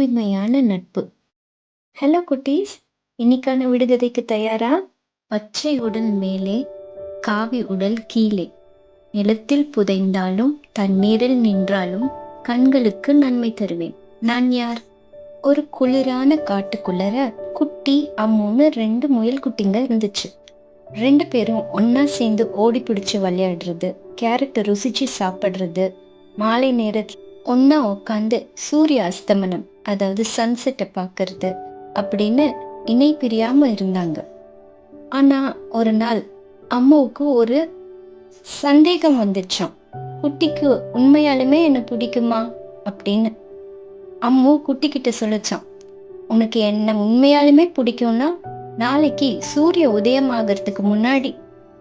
தூய்மையான நட்பு. ஹலோ குட்டீஸ் இன்னைக்கான விடுகதைக்கு தயாரா? பச்சை உடல் மேலே காவி உடல் கீழே. நிலத்தில் புதைந்தாலும் தண்ணீரில் நின்றாலும் கண்களுக்கு நன்மை தருவேன். நான் யார்? ஒரு குளிரான காட்டுக்குள்ளர குட்டி அம்முன்னு ரெண்டு முயல் குட்டிங்க இருந்துச்சு. ரெண்டு பேரும் ஒன்னா சேர்ந்து ஓடி பிடிச்சு விளையாடுறது கேரட்டை ருசிச்சு சாப்பிடுறது மாலை நேரத்தில் ஒன்றா உட்காந்து சூரிய அஸ்தமனம் அதாவது சன்செட்டை பார்க்கறது அப்படின்னு இணை பிரியாம இருந்தாங்க. ஆனா ஒரு நாள் அம்மாவுக்கு ஒரு சந்தேகம் வந்துச்சாம். குட்டிக்கு உண்மையாலுமே என்னை பிடிக்குமா அப்படின்னு அம்மு குட்டிக்கிட்ட சொல்லிச்சான் உனக்கு என்ன உண்மையாலுமே பிடிக்கும்னா நாளைக்கு சூரிய உதயம் ஆகிறதுக்கு முன்னாடி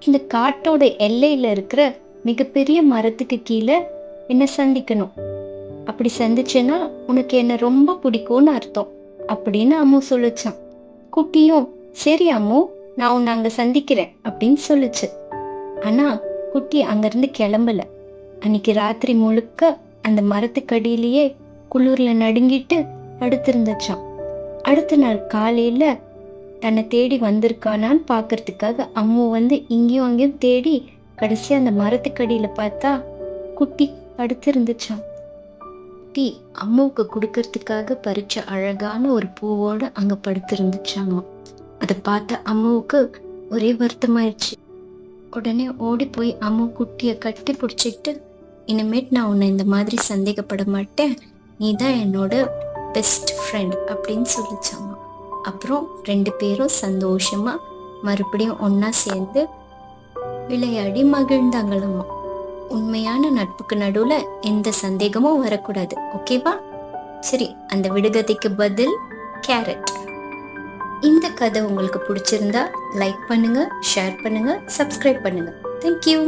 இந்த காட்டோட எல்லையில இருக்கிற மிகப்பெரிய மரத்துக்கு கீழே என்ன சந்திக்கணும்? அப்படி சந்திச்சேன்னா உனக்கு என்ன ரொம்ப பிடிக்கும்னு அர்த்தம் அப்படின்னு அம்மு சொல்லுச்சான் குட்டியும் சரி அம்மு நான் உன்னை அங்க சந்திக்கிறேன் அப்படின்னு சொல்லுச்சு. ஆனா குட்டி அங்கிருந்து கிளம்பல. அன்னைக்கு ராத்திரி முழுக்க அந்த மரத்துக்கடியிலேயே குளிர்ல நடுங்கிட்டு படுத்திருந்துச்சான் அடுத்த நாள் காலையில தன்னை தேடி வந்திருக்கானான்னு பார்க்கறதுக்காக அம்மு வந்து இங்கேயும் அங்கேயும் தேடி கடைசி அந்த மரத்துக்கடியில பார்த்தா குட்டி படுத்திருந்துச்சான் குட்டி அம்முவுக்கு கொடுக்கறதுக்காக பறிச்ச அழகான ஒரு பூவோட அங்க படுத்திருந்துச்சாங்க. அதை பார்த்த அம்முவுக்கு ஒரே வருத்தமாயிடுச்சு உடனே ஓடி போய் அம்மு குட்டியை கட்டி பிடிச்சிக்கிட்டு இனிமேட் நான் உன்னை இந்த மாதிரி சந்தேகப்பட மாட்டேன். நீ தான் என்னோட பெஸ்ட் ஃப்ரெண்ட் அப்படின்னு சொல்லிச்சாங்க. அப்புறம் ரெண்டு பேரும் சந்தோஷமா மறுபடியும் ஒன்றா சேர்ந்து விளையாடி மகிழ்ந்தாங்களாமா. உண்மையான நட்புக்கு நடுவுல எந்த சந்தேகமும் வரக்கூடாது. ஓகேவா? சரி அந்த விடுகதைக்கு பதில் கேரட். இந்த கதை உங்களுக்கு பிடிச்சிருந்தா லைக் பண்ணுங்க ஷேர் பண்ணுங்க சப்ஸ்கிரைப் பண்ணுங்க. தேங்க்யூ